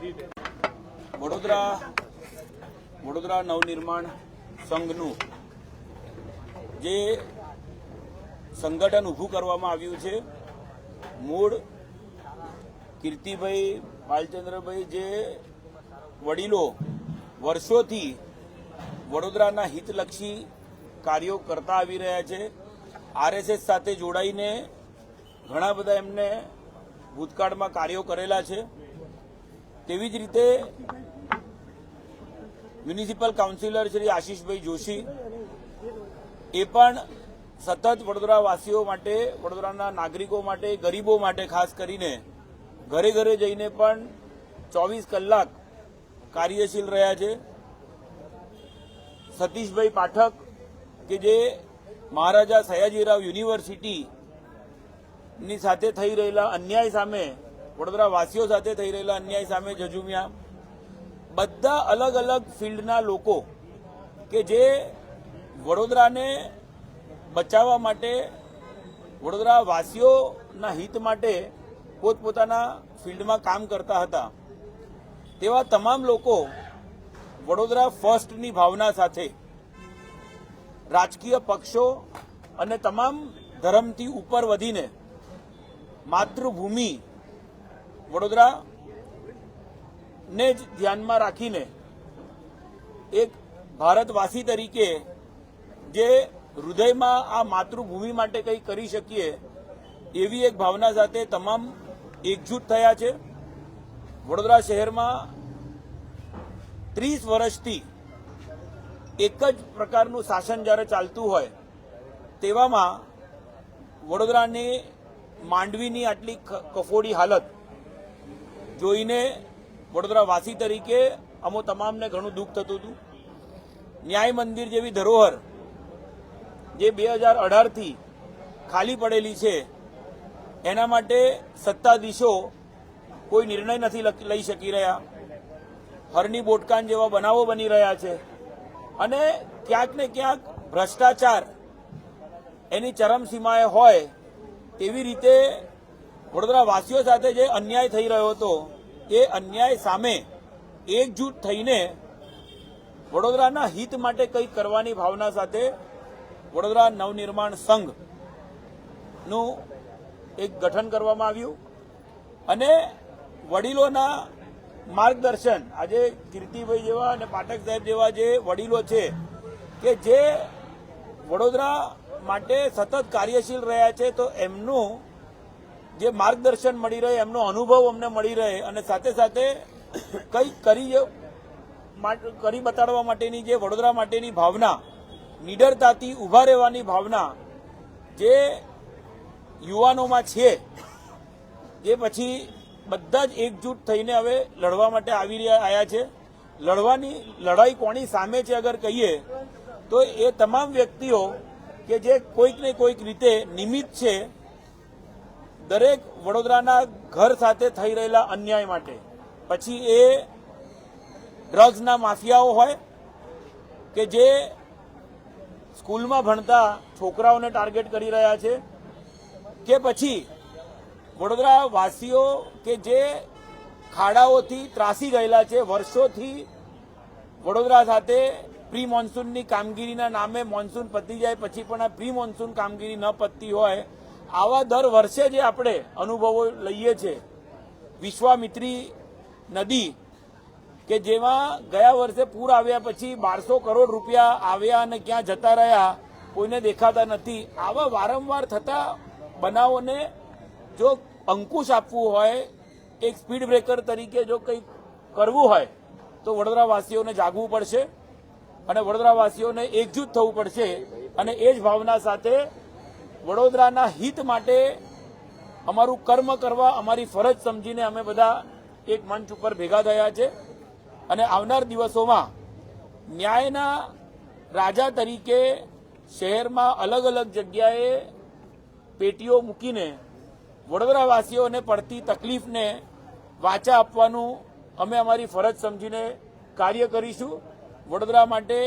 વડોદરા વડોદરા નવનિર્માણ સંઘનું જે સંગઠન ઊભું કરવામાં આવ્યું છે, મૂળ કીર્તિભાઈ બાલચંદ્રભાઈ જે વડીલો વર્ષોથી વડોદરાના હિતલક્ષી કાર્યો કરતા આવી રહ્યા છે, આરએસએસ સાથે જોડાઈને ઘણા બધા એમને ભૂતકાળમાં કાર્યો કરેલા છે. તેવી જ રીતે મ્યુનિસિપલ કાઉન્સિલર શ્રી આશીષભાઈ જોશી એ પણ સતત વડોદરાવાસીઓ માટે, વડોદરાના નાગરિકો માટે, ગરીબો માટે ખાસ કરીને ઘરે ઘરે જઈને પણ ચોવીસ કલાક કાર્યશીલ રહ્યા છે. સતીશભાઈ પાઠક કે જે મહારાજા સયાજીરાવ યુનિવર્સિટીની સાથે થઈ રહેલા અન્યાય સામે વડોદરા વાસીઓ સાથે થઈ રહેલા અન્યાય સામે જજુમ્યા. બધા અલગ અલગ ફિલ્ડના લોકો કે જે વડોદરાને બચાવવા માટે વડોદરા વાસીઓના હિત માટે પોતપોતાના ફિલ્ડમાં કામ કરતા હતા. તેવા તમામ લોકો વડોદરા ફર્સ્ટની ભાવના સાથે રાજકીય પક્ષો અને તમામ ધર્મથી ઉપર વધીને માતૃભૂમિ વડોદરા ને જ ધ્યાનમાં રાખીને એક ભારતવાસી તરીકે જે હૃદયમાં આ માતૃભૂમિ માટે કંઈ કરી શકીએ, એવી એક ભાવના સાથે તમામ એકજૂટ થયા છે. વડોદરા શહેરમાં ત્રીસ વર્ષથી એક જ પ્રકારનું શાસન જ્યારે ચાલતું હોય, તેવામાં વડોદરાની માંડવીની આટલી કફોડી હાલત જોઈને વડોદરા વાસી તરીકે અમો તમામને ઘણું દુઃખ થતું હતું. ન્યાય મંદિર જેવી ધરોહર જે બે હજાર અઢારથી ખાલી પડેલી છે, એના માટે સત્તાધીશો કોઈ નિર્ણય નથી લઈ શકી રહ્યા. હરની બોટકાન જેવા બનાવો બની રહ્યા છે. અને ક્યાંક ને ક્યાંક ભ્રષ્ટાચાર એની ચરમસીમાએ હોય તેવી રીતે વડોદરા વાસીઓ સાથે જે અન્યાય થઈ રહ્યો હતો, એ અન્યાય સામે એકજૂટ થઈને વડોદરાના હિત માટે કંઈક કરવાની ભાવના સાથે વડોદરા નવનિર્માણ સંઘનું એક ગઠન કરવામાં આવ્યું અને વડીલોના માર્ગદર્શન, આજે કીર્તિભાઈ જેવા અને પાઠક સાહેબ જેવા જે વડીલો છે કે જે વડોદરા માટે સતત કાર્યશીલ રહ્યા છે, તો એમનું જે માર્ગદર્શન મળી રહે, એમનો અનુભવ અમને મળી રહે અને સાથે સાથે કંઈક કરી કરી બતાડવા માટેની જે વડોદરા માટેની ભાવના, નિડરતાથી ઊભા રહેવાની ભાવના જે યુવાનોમાં છે, જે પછી બધા જ એકજૂટ થઈને હવે લડવા માટે આવી રહ્યા આવ્યા છે. લડવાની લડાઈ કોની સામે છે અગર કહીએ, તો એ તમામ વ્યક્તિઓ કે જે કોઈક ને કોઈક રીતે નિમિત્ત છે દરેક વડોદરાના ઘર સાથે થઈ રહેલા અન્યાય માટે. પછી એ ડ્રગ્સના માફિયાઓ હોય કે જે સ્કૂલમાં ભણતા છોકરાઓને ટાર્ગેટ કરી રહ્યા છે, કે પછી વડોદરા વાસીઓ કે જે ખાડાઓથી ત્રાસી ગયેલા છે, વર્ષોથી વડોદરા સાથે પ્રી મોન્સૂનની કામગીરીના નામે મોન્સૂન પતી જાય, પછી પણ આ પ્રી મોન્સૂન કામગીરી ન પતતી હોય આવા દર વર્ષે જે આપણે અનુભવો લઈએ છીએ વિશ્વામિત્રી નદી, કે જેમાં ગયા વર્ષે પૂર આવ્યા પછી બારસો કરોડ રૂપિયા આવ્યા અને ક્યાં જતા રહ્યા, કોઈને દેખાતા નથી. આવા વારંવાર થતા બનાવોને જો અંકુશ આપવું હોય, એક સ્પીડ બ્રેકર તરીકે જો કંઈક કરવું હોય, તો વડોદરાવાસીઓને જાગવું પડશે અને વડોદરાવાસીઓને એકજૂથ થવું પડશે અને એ જ ભાવના સાથે વડોદરાના હિત માટે અમારું કર્મ કરવા, અમારી ફરજ સમજીને અમે બધા એક મંચ ઉપર ભેગા થયા છે. અને આવનાર દિવસોમાં ન્યાયના રાજા તરીકે શહેરમાં અલગ અલગ જગ્યાએ પેટીઓ મૂકીને વડોદરાવાસીઓને પડતી તકલીફને વાચા આપવાનું અમે અમારી ફરજ સમજીને કાર્ય કરીશું. વડોદરા માટે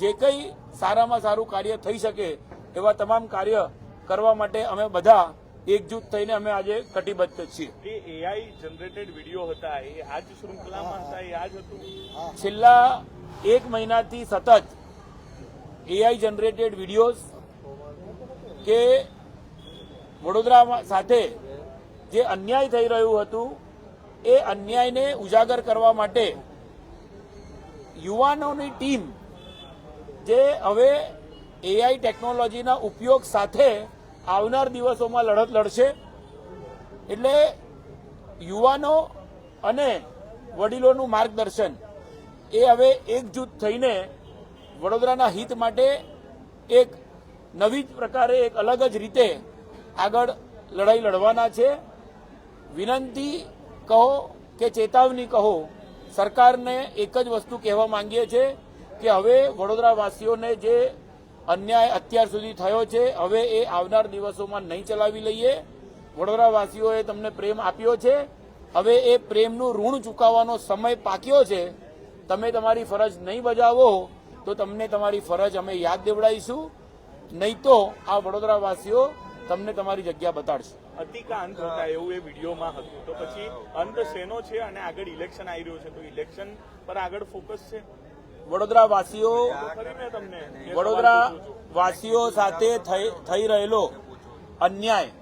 જે કંઈ સારામાં સારું કાર્ય થઈ શકે એવા તમામ કાર્ય કરવા માટે અમે બધા એકજૂથ થઈને અમે આજે કટિબદ્ધ છીએ. એઆઈ જનરેટેડ વીડિયો હતા એ આજ શૃંખલામાં હતા એ આજ હતું? છેલ્લા એક મહિનાથી સતત એઆઈ જનરેટેડ વિડીયોઝ કે વડોદરા સાથે જે અન્યાય થઈ રહ્યું હતું એ અન્યાયને ઉજાગર કરવા માટે યુવાનોની ટીમ જે હવે એઆઈ ટેકનોલોજીના ઉપયોગ સાથે આવનાર દિવસોમાં લડત લડશે. એટલે યુવાનો અને વડીલોનું માર્ગદર્શન એ હવે એકજૂથ થઈને વડોદરાના હિત માટે એક નવી જ પ્રકારે એક અલગ જ રીતે આગળ લડાઈ લડવાના છે. વિનંતી કહો કે ચેતવણી કહો, સરકારને એક જ વસ્તુ કહેવા માંગીએ છીએ કે હવે વડોદરાવાસીઓને જે અન્યાય અત્યાર સુધી થયો છે. હવે એ આવનાર દિવસોમાં નહીં ચલાવી લઈએ. વડોદરાવાસીઓએ તમને પ્રેમ આપ્યો છે. હવે એ પ્રેમનું ઋણ ચૂકવવાનો સમય પાક્યો છે. તમે તમારી ફરજ નહીં બજાવો, તો તમને તમારી ફરજ અમે યાદ દેવડાવીશું. નહીં તો આ વડોદરાવાસીઓ તમને તમારી જગ્યા બતાડશે. અતિકા અંત હતા, એવું એ વિડીયોમાં હતું. તો પછી અંત શેનો છે અને આગળ ઇલેક્શન આવી રહ્યું છે. તો ઇલેક્શન પર આગળ ફોકસ છે? એ સવાલ વડોદરા વાસીઓ સાથે થઈ રહેલો અન્યાય,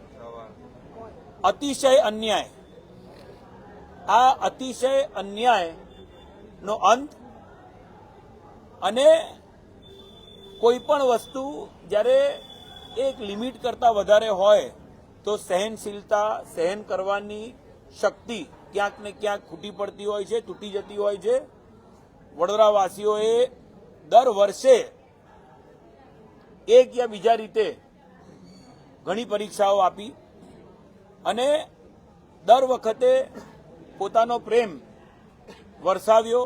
અતિશય અન્યાય. આ અતિશય અન્યાય નો અંત અને કોઈ પણ વસ્તુ જ્યારે એક લિમિટ કરતા વધારે હોય તો સહનશીલતા, સહન કરવાની શક્તિ ક્યાંક ને ક્યાંક ખૂટી પડતી હોય છે, તૂટી જતી હોય છે. વડોદરાવાસીઓએ દર વર્ષે એક યા બીજા રીતે ઘણી પરીક્ષાઓ આપી અને દર વખતે પોતાનો પ્રેમ વરસાવ્યો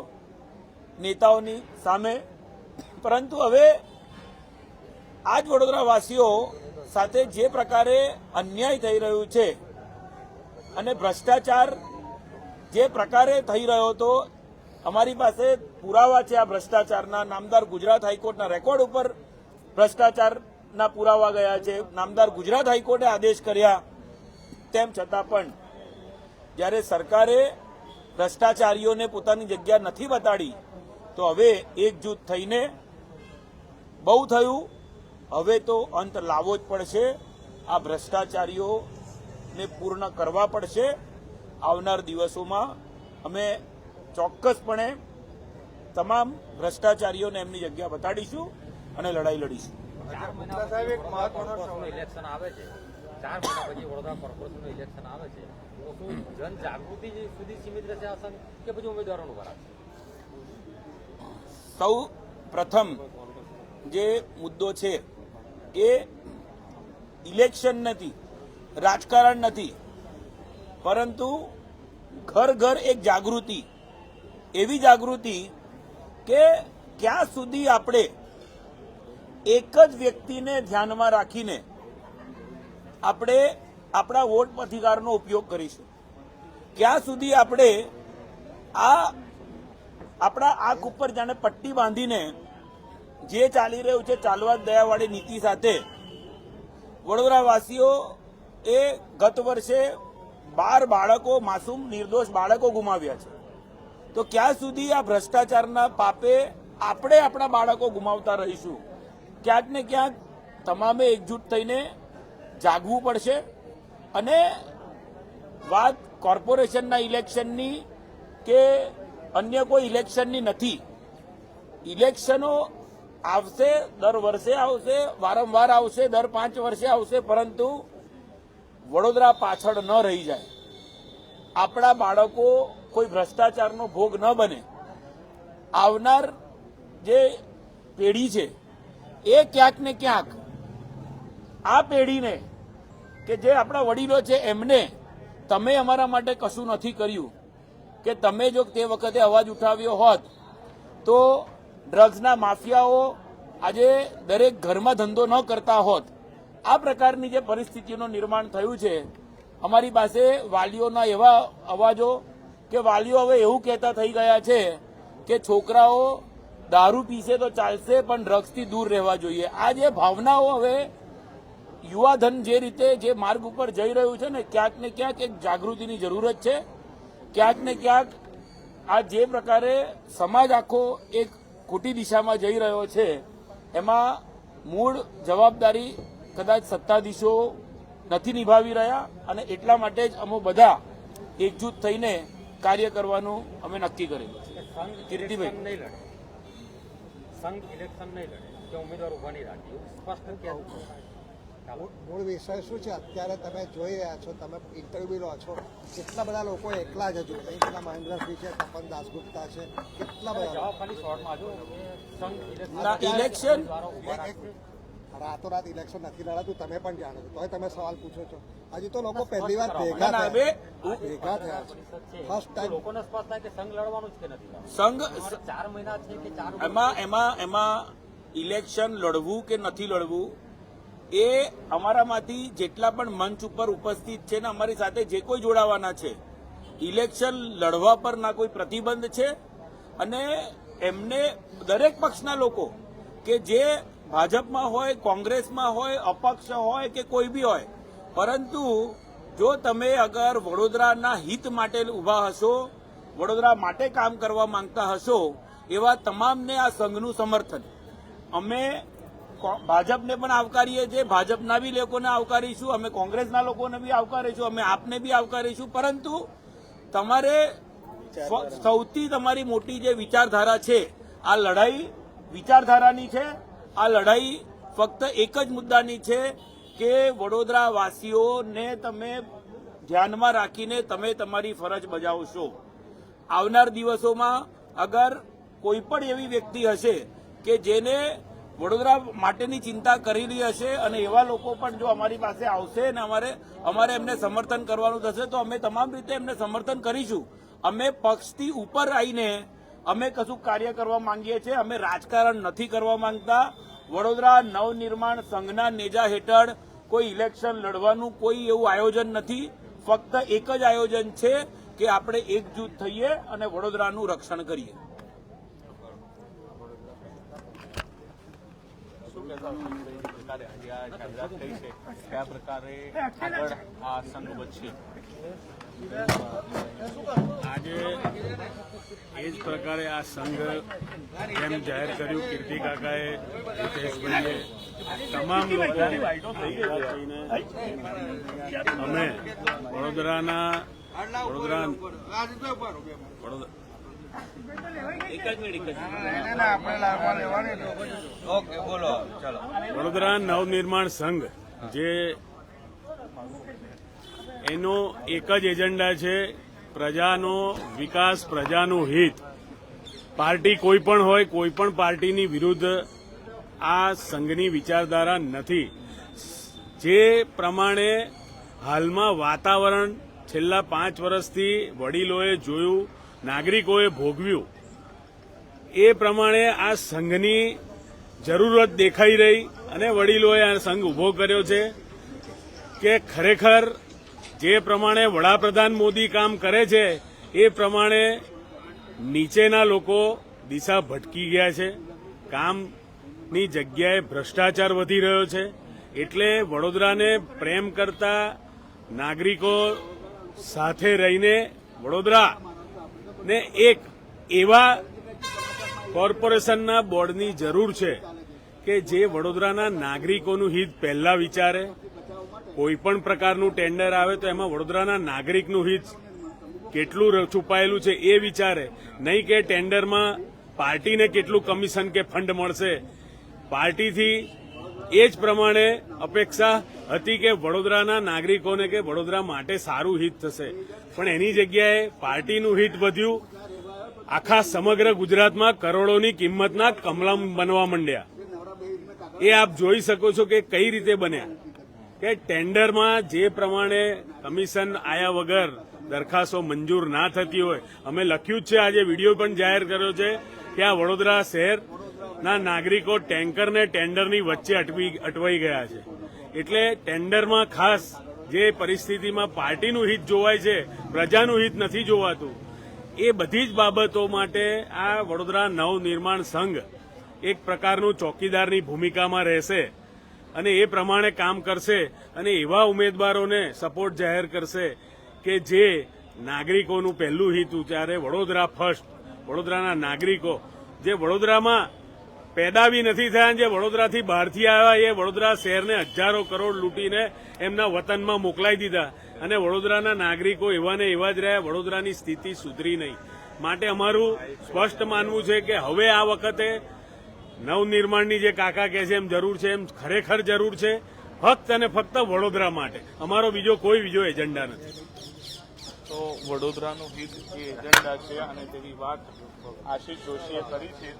નેતાઓની સામે. પરંતુ હવે આ જ વડોદરાવાસીઓ સાથે જે પ્રકારે અન્યાય થઈ રહ્યું છે અને ભ્રષ્ટાચાર જે પ્રકારે થઈ રહ્યો હતો, અમારી પાસે પુરાવા છે આ ભ્રષ્ટાચારના, નામદાર ગુજરાત હાઈકોર્ટના રેકોર્ડ ઉપર ભ્રષ્ટાચારના પુરાવા ગયા છે. નામદાર ગુજરાત હાઈકોર્ટે આદેશ કર્યા. તેમ છતાં પણ જ્યારે સરકારે ભ્રષ્ટાચારીઓને પોતાની જગ્યા નથી બતાડી, તો હવે એકજૂથ થઈને બહુ થયું. હવે તો અંત લાવવો જ પડશે. આ ભ્રષ્ટાચારીઓને પૂર્ણ કરવા પડશે. આવનાર દિવસોમાં અમે ચોક્કસપણે તમામ ભ્રષ્ટાચારીઓને એમની જગ્યા બતાડીશું અને લડાઈ લડીશું. ઇલેક્શન આવે છે. ચાર મહિના પછી વડોદરા કોર્પોરેશનનું ઇલેક્શન આવે છે. તો શું જન જાગૃતિ સુધી સીમિત રહેશે આ સંઘ કે પછી ઉમેદવારોનું સૌ પ્રથમ જે મુદ્દો છે એ ઇલેક્શન નથી રાજકારણ નથી પરંતુ ઘર ઘર એક જાગૃતિ. એવી જાગૃતિ કે ક્યાં સુધી આપણે એક જ વ્યક્તિને ધ્યાનમાં રાખીને આપણે આપણા વોટ અધિકારનો ઉપયોગ કરીશું. ક્યાં સુધી આપણે આ આપણા આંખ ઉપર જાણે પટ્ટી બાંધીને જે ચાલી રહ્યું છે ચાલવા દયાવાળી નીતિ સાથે વડોદરાવાસીઓ એ ગત વર્ષે બાર બાળકો, માસૂમ નિર્દોષ બાળકો ગુમાવ્યા છે. તો ક્યાં સુધી આ ભ્રષ્ટાચારના પાપે આપણે આપણા બાળકો ગુમાવતા રહીશું? ક્યાંક ને ક્યાંક તમામે એકજૂટ થઈને જાગવું પડશે અને વાત કોર્પોરેશનના ઇલેક્શનની કે અન્ય કોઈ ઇલેક્શનની નથી. ઇલેક્શનો આવશે, દર વર્ષે આવશે, વારંવાર આવશે, દર પાંચ વર્ષે આવશે, પરંતુ વડોદરા પાછળ ન રહી જાય. આપણા બાળકો કોઈ ભ્રષ્ટાચારનો ભોગ ન બને. આવનાર જે પેઢી છે, એ ક્યાંક ને ક્યાંક આ પેઢીને કે જે આપણા વડીલો છે, એમને તમે અમારા માટે કશું નથી કર્યું, કે તમે જો તે વખતે અવાજ ઉઠાવ્યો હોત, તો ડ્રગ્સના માફિયાઓ આજે દરેક ઘરમાં ધંધો ન કરતા હોત. આ પ્રકારની જે પરિસ્થિતિનું નિર્માણ થયું છે, અમારી પાસે વાલીઓના એવા અવાજો કે વાલીઓ હવે એવું કહેતા થઈ ગયા છે કે છોકરાઓ દારૂ પીશે તો ચાલશે, પણ ડ્રગ્સથી દૂર રહેવા જોઈએ. આ જે ભાવનાઓ હવે યુવાધન જે રીતે જે માર્ગ ઉપર જઈ રહ્યું છે ને, ક્યાંક ને ક્યાંક એક જાગૃતિની જરૂરત છે. ક્યાંક ને ક્યાંક આ જે પ્રકારે સમાજ આખો એક ખોટી દિશામાં જઈ રહ્યો છે, એમાં મૂળ જવાબદારી કદાચ સત્તાધીશો નથી નિભાવી રહ્યા અને એટલા માટે જ અમો બધા એકજૂથ થઈને કાર્ય કરવાનું અમે નક્કી કરેલું છે. કીર્તિભાઈ. નહીં લડે. સંઘ ઇલેક્શન નહીં લડે. કે ઉમેદવાર ઊભા નહીં રાખે સ્પષ્ટ કહેવું મૂળ વિષય શું છે? અત્યારે તમે જોઈ રહ્યા છો તમે ઇન્ટરવ્યુ લો છો. કેટલા બધા લોકો એકલા જ હજુ? પેલા મહેન્દ્રસિંહ છે તપન દાસગુપ્તા છે. કેટલા બધા? જવાબ ખાલી શોર્ટમાં જો સંઘ ઇલેક્શન રાતોરાત ઇલેક્શન નથી લડાતું તમે પણ જાણો છો. તોય તમે સવાલ પૂછો છો. હજી તો લોકો પહેલી વાર ભેગા થયા. ભેગા થયા ફર્સ્ટ ટાઈમ લોકોને સ્પષ્ટ થાય કે સંઘ લડવાનું જ કે નથી સંઘ ચાર મહિના છે કે ચાર એમાં એમાં એમાં ઇલેક્શન લડવું કે નથી લડવું એ અમારામાંથી જેટલા પણ મંચ ઉપર ઉપસ્થિત છે ને અમારી સાથે જે કોઈ જોડાવાના છે ઇલેક્શન લડવા પર ના કોઈ પ્રતિબંધ છે? અને એમને દરેક પક્ષના લોકો કે જે ભાજપમાં હોય, કોંગ્રેસમાં હોય, અપક્ષ હોય કે કોઈ બી હોય. પરંતુ જો તમે અગર વડોદરાના હિત માટે ઊભા હશો, વડોદરા માટે કામ કરવા માંગતા હશો, એવા તમામને આ સંઘનું સમર્થન. અમે ભાજપને પણ આવકારીએ છીએ, ભાજપના બી લોકોને આવકારીશું, અમે કોંગ્રેસના લોકોને બી આવકારીશું, અમે આપને બી આવકારીશું. પરંતુ તમારે સૌથી તમારી મોટી જે વિચારધારા છે, આ લડાઈ વિચારધારાની છે આ લડાઈ ફક્ત એક જ મુદ્દાની છે કે વડોદરા વાસીઓને તમે ધ્યાનમાં રાખીને તમે તમારી ફરજ બજાવશો. આવનાર દિવસોમાં અગર કોઈ પણ એવી વ્યક્તિ હશે કે જેને વડોદરા માટેની ચિંતા કરેલી હશે અને એવા લોકો પણ જો અમારી પાસે આવશે અને અમારે અમારે એમને સમર્થન કરવાનું થશે, તો અમે તમામ રીતે એમને સમર્થન કરીશું. અમે પક્ષથી ઉપર આવીને અમે કશું કાર્ય કરવા માંગીએ છીએ અમે રાજકારણ નથી કરવા માંગતા. વડોદરા નવનિર્માણ સંઘના નેજા હેઠળ કોઈ ઇલેક્શન લડવાનું કોઈ એવું આયોજન નથી. ફક્ત એક જ આયોજન છે કે આપણે એકજૂથ થઈએ અને વડોદરાનું રક્ષણ કરીએ. પ્રકારે આ જાહેરાત થઈ છે કયા પ્રકારે આગળ આ સંઘ વધશે. આજે એ જ પ્રકારે આ સંઘ જેમ જાહેર કર્યું. કીર્તિ કાકાએ હિતેશભાઈએ તમામ લોકો થઈને અમે વડોદરાના વડોદરા વડોદરા નવનિર્માણ સંઘ જે એનો એક જ એજન્ડા છે, પ્રજાનો વિકાસ, પ્રજાનું હિત. પાર્ટી કોઈ પણ હોય, કોઈ પણ પાર્ટીની વિરુદ્ધ આ સંઘની વિચારધારા નથી. જે પ્રમાણે હાલમાં વાતાવરણ છેલ્લા પાંચ વર્ષથી વડીલોએ જોયું, નાગરિકોએ ભોગવ્યું, એ પ્રમાણે આ સંઘની જરૂરત દેખાઈ રહી અને વડીલોએ આ સંઘ ઊભો કર્યો છે કે ખરેખર જે પ્રમાણે વડાપ્રધાન મોદી કામ કરે છે, એ પ્રમાણે નીચેના લોકો દિશા ભટકી ગયા છે. કામની જગ્યાએ ભ્રષ્ટાચાર વધી રહ્યો છે. એટલે વડોદરાને પ્રેમ કરતા નાગરિકો સાથે રહીને વડોદરા ને એક એવા કોર્પોરેશનના બોર્ડની જરૂર છે કે જે વડોદરાના નાગરિકોનું હિત પહેલા વિચારે કોઈ પણ પ્રકારનું ટેન્ડર આવે તો એમાં વડોદરાના નાગરિકનું હિત કેટલું છુપાયેલું છે એ વિચારે. નહીં કે ટેન્ડરમાં પાર્ટીને કેટલું કમિશન કે ફંડ મળશે. પાર્ટીથી એ જ પ્રમાણે અપેક્ષા હતી કે વડોદરાના નાગરિકોને કે વડોદરા માટે સારું હિત થશે. પણ એની જગ્યાએ પાર્ટીનું હિત વધ્યું. આખા સમગ્ર ગુજરાતમાં કરોડોની કિંમતના કમલમ બનવા માંડ્યા. એ આપ જોઈ શકો છો કે કઈ રીતે બન્યા. કે ટેન્ડરમાં જે પ્રમાણે કમિશન આયા વગર દરખાસ્તો મંજૂર ના થતી હોય, અમે લખ્યું જ છે, આજે વીડિયો પણ જાહેર કર્યો છે કે આ વડોદરા શહેરના નાગરિકો ટેન્કરને ટેન્ડરની વચ્ચે અટવી, અટવાઈ ગયા છે. એટલે ટેન્ડરમાં ખાસ જે પરિસ્થિતિમાં પાર્ટીનું હિત જોવાય છે, પ્રજાનું હિત નથી જોવાતું, એ બધી જ બાબતો માટે આ વડોદરા નવનિર્માણ સંઘ એક પ્રકારનું ચોકીદારની ભૂમિકામાં રહેશે. અને એ પ્રમાણે કામ કરશે અને એવા ઉમેદવારોને સપોર્ટ જાહેર કરશે કે જે નાગરિકોનું પહેલું હિત ઉચ્ચારે, વડોદરા ફર્સ્ટ વડોદરાના નાગરિકો. જે વડોદરામાં પેદા બી નથી થયા, જે વડોદરાથી બહારથી આવ્યા, એ વડોદરા શહેરને હજારો કરોડ લૂંટીને એમના વતનમાં મોકલાઈ દીધા. અને વડોદરાના નાગરિકો એવા ને એવા જ રહ્યા, વડોદરાની સ્થિતિ સુધરી નહીં. માટે અમારું સ્પષ્ટ માનવું છે કે હવે આ વખતે નવનિર્માણની જે કાકા કહે છે એમ જરૂર છે એમ ખરેખર જરૂર છે ફક્ત અને ફક્ત વડોદરા માટે. અમારો બીજો કોઈ બીજો એજન્ડા નથી. તો વડોદરાનું હિત એ એજન્ડા છે અને તેવી વાત આશિષ જોશીએ કરી છે.